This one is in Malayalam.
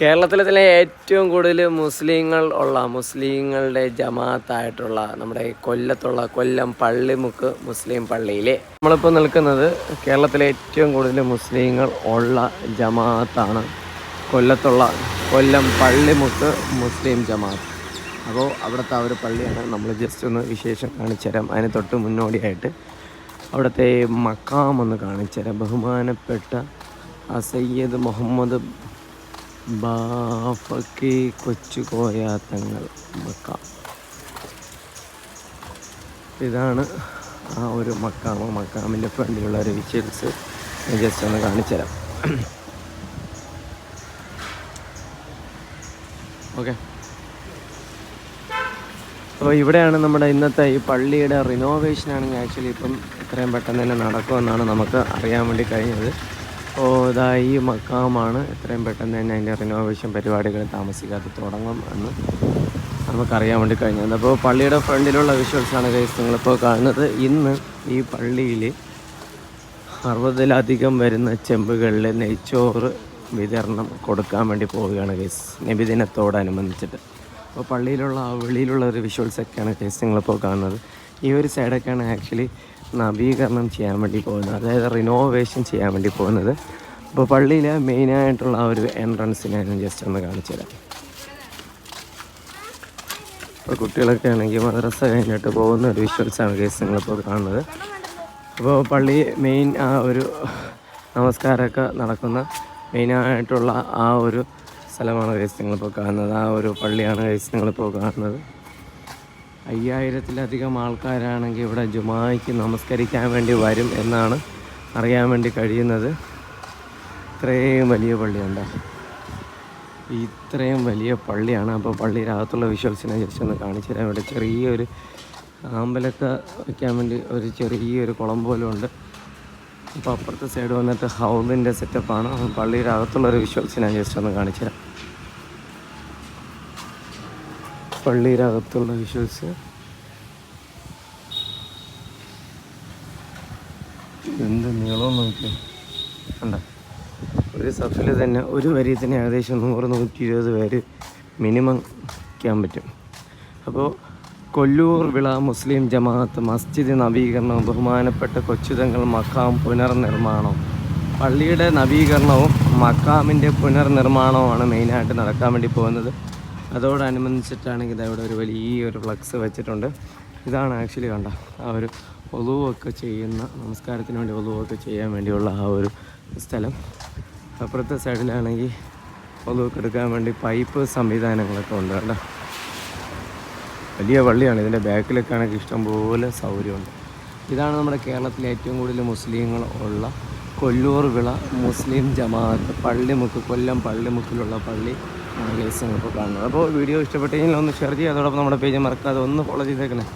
കേരളത്തിലെ തന്നെ ഏറ്റവും കൂടുതൽ മുസ്ലിങ്ങൾ ഉള്ള മുസ്ലിങ്ങളുടെ ജമാഅത്തായിട്ടുള്ള നമ്മുടെ കൊല്ലത്തുള്ള കൊല്ലം പള്ളിമുക്ക് മുസ്ലിം പള്ളിയിലെ നമ്മളിപ്പോൾ നിൽക്കുന്നത് കേരളത്തിലെ ഏറ്റവും കൂടുതൽ മുസ്ലിങ്ങൾ ഉള്ള ജമാഅത്താണ് കൊല്ലത്തുള്ള കൊല്ലം പള്ളിമുക്ക് മുസ്ലിം ജമാഅത്ത് അപ്പോൾ അവിടുത്തെ ആ ഒരു പള്ളിയാണ് നമ്മൾ ജസ്റ്റ് ഒന്ന് വിശേഷം കാണിച്ചു തരാം. അതിന് തൊട്ട് മുന്നോടിയായിട്ട് അവിടുത്തെ മക്കാം ഒന്ന് കാണിച്ചു തരാം. ബഹുമാനപ്പെട്ട സയ്യദ് മുഹമ്മദ് ബാഫക്കി കൊച്ചു കോയാത്തങ്ങൾ മക്ക. ഇതാണ് ആ ഒരു മക്കാമ മക്കാമിന്റെ ഫ്രണ്ടിലുള്ള ഒരു വിഷ്വൽസ് ജസ്റ്റ് ഒന്ന് കാണിച്ചു തരാം. ഓക്കെ അപ്പോൾ ഇവിടെയാണ് നമ്മുടെ ഇന്നത്തെ ഈ പള്ളിയുടെ റിനോവേഷൻ ആണെങ്കിൽ ആക്ച്വലി ഇപ്പം എത്രയും പെട്ടെന്ന് തന്നെ നടക്കുമെന്നാണ് നമുക്ക് അറിയാൻ വേണ്ടി കഴിഞ്ഞത്. അപ്പോൾ ഇതാ ഈ മക്കാമാണ്. എത്രയും പെട്ടെന്ന് തന്നെ അതിന്റെ റിനോവേഷൻ പരിപാടികൾ താമസിക്കാതെ തുടങ്ങും എന്ന് നമുക്കറിയാൻ വേണ്ടി കഴിഞ്ഞത് അപ്പോൾ പള്ളിയുടെ ഫ്രണ്ടിലുള്ള വിഷ്വൽസാണ് കേസ് നിങ്ങളിപ്പോൾ കാണുന്നത്. ഇന്ന് ഈ പള്ളിയിൽ അറുപതിലധികം വരുന്ന ചെമ്പുകളിൽ നെയ്ച്ചോറ് വിതരണം കൊടുക്കാൻ വേണ്ടി പോവുകയാണ് കേസ് നബിദിനത്തോടനുബന്ധിച്ചിട്ട്. അപ്പോൾ പള്ളിയിലുള്ള ആ വെളിയിലുള്ള ഒരു വിഷ്വൽസൊക്കെയാണ് കേസ് നിങ്ങളിപ്പോൾ കാണുന്നത്. ഈ ഒരു സൈഡൊക്കെയാണ് ആക്ച്വലി നവീകരണം ചെയ്യാൻ വേണ്ടി പോകുന്നത്. അതായത് റിനോവേഷൻ ചെയ്യാൻ വേണ്ടി പോകുന്നത്. അപ്പോൾ പള്ളിയിലെ മെയിനായിട്ടുള്ള ആ ഒരു എൻട്രൻസിനെ ഞാൻ ജസ്റ്റ് ഒന്ന് കാണിച്ചു തരാം. ഇപ്പോൾ കുട്ടികളൊക്കെ ആണെങ്കിൽ മദ്രസ കഴിഞ്ഞിട്ട് പോകുന്ന ഒരു വിഷ്വൽസാണ് കേസ് നിങ്ങളിപ്പോൾ കാണുന്നത്. അപ്പോൾ പള്ളി മെയിൻ ആ ഒരു നമസ്കാരമൊക്കെ നടക്കുന്ന മെയിനായിട്ടുള്ള ആ ഒരു സ്ഥലമാണ് കേസ് നിങ്ങളിപ്പോൾ കാണുന്നത്. ആ ഒരു പള്ളിയാണ് കേസ് നിങ്ങളിപ്പോൾ കാണുന്നത്. അയ്യായിരത്തിലധികം ആൾക്കാരാണെങ്കിൽ ഇവിടെ ജുമായിക്ക് നമസ്കരിക്കാൻ വേണ്ടി വരും എന്നാണ് അറിയാൻ വേണ്ടി കഴിയുന്നത്. ഇത്രയും വലിയ പള്ളിയുണ്ട്. ഇത്രയും വലിയ പള്ളിയാണ്. അപ്പോൾ പള്ളിയിലകത്തുള്ള വിഷ്വൽസിനെ ജസ്റ്റ് ഒന്ന് കാണിച്ചു തരാം. ഇവിടെ ചെറിയൊരു ആമ്പലൊക്കെ വയ്ക്കാൻ വേണ്ടി ഒരു ചെറിയൊരു കുളം പോലും ഉണ്ട്. അപ്പോൾ അപ്പുറത്തെ സൈഡ് വന്നിട്ട് ഹൗസിന്റെ സെറ്റപ്പാണ് അകത്തുള്ള ഒരു വിഷ്വൽസ് ഞാൻ ജസ്റ്റ് ഒന്ന് കാണിച്ചു തരാം. പള്ളിയുടെ അകത്തുള്ള വിഷ്വൽസ് എന്ത് നീളം നോക്കി കണ്ട? ഒരു സഫിൽ തന്നെ ഒരു വരി തന്നെ ഏകദേശം നൂറ് നൂറ്റി ഇരുപത് പേര് മിനിമം വയ്ക്കാൻ പറ്റും. അപ്പോൾ കൊല്ലൂർ വിള മുസ്ലിം ജമാഅത്ത് മസ്ജിദ് നവീകരണവും ബഹുമാനപ്പെട്ട കൊച്ചുതങ്ങൾ മക്കാം പുനർനിർമ്മാണവും പള്ളിയുടെ നവീകരണവും മക്കാമിന്റെ പുനർനിർമ്മാണവുമാണ് മെയിനായിട്ട് നടക്കാൻ വേണ്ടി പോകുന്നത്. അതോടനുബന്ധിച്ചിട്ടാണെങ്കിൽ ഇതവിടെ ഒരു വലിയൊരു ഫ്ലക്സ് വെച്ചിട്ടുണ്ട്. ഇതാണ് ആക്ച്വലി കണ്ട ആ ഒരു ഒതുവൊക്കെ ചെയ്യുന്ന നമസ്കാരത്തിന് വേണ്ടി ഒതുവൊക്കെ ചെയ്യാൻ വേണ്ടിയുള്ള ആ ഒരു സ്ഥലം. അപ്പുറത്തെ സൈഡിലാണെങ്കിൽ ഒതുവൊക്കെ എടുക്കാൻ വേണ്ടി പൈപ്പ് സംവിധാനങ്ങളൊക്കെ ഉണ്ട് കേട്ടോ വലിയ പള്ളിയാണ് ഇതിന്റെ ബാക്കിലൊക്കെ ആണെങ്കിൽ ഇഷ്ടംപോലെ സൗകര്യമുണ്ട്. ഇതാണ് നമ്മുടെ കേരളത്തിലെ ഏറ്റവും കൂടുതൽ മുസ്ലിങ്ങൾ ഉള്ള കൊല്ലൂർ വിള മുസ്ലിം ജമാഅത്ത്. പള്ളിമുക്ക് കൊല്ലം പള്ളിമുക്കിലുള്ള പള്ളി കേസ് ഇപ്പോൾ കാണുന്നത്. അപ്പോൾ വീഡിയോ ഇഷ്ടപ്പെട്ടെങ്കിൽ ഒന്ന് ഷെയർ ചെയ്യുക. അതോടൊപ്പം നമ്മുടെ പേജ് മറക്കാതെ ഒന്ന് ഫോളോ ചെയ്തേക്കണേ.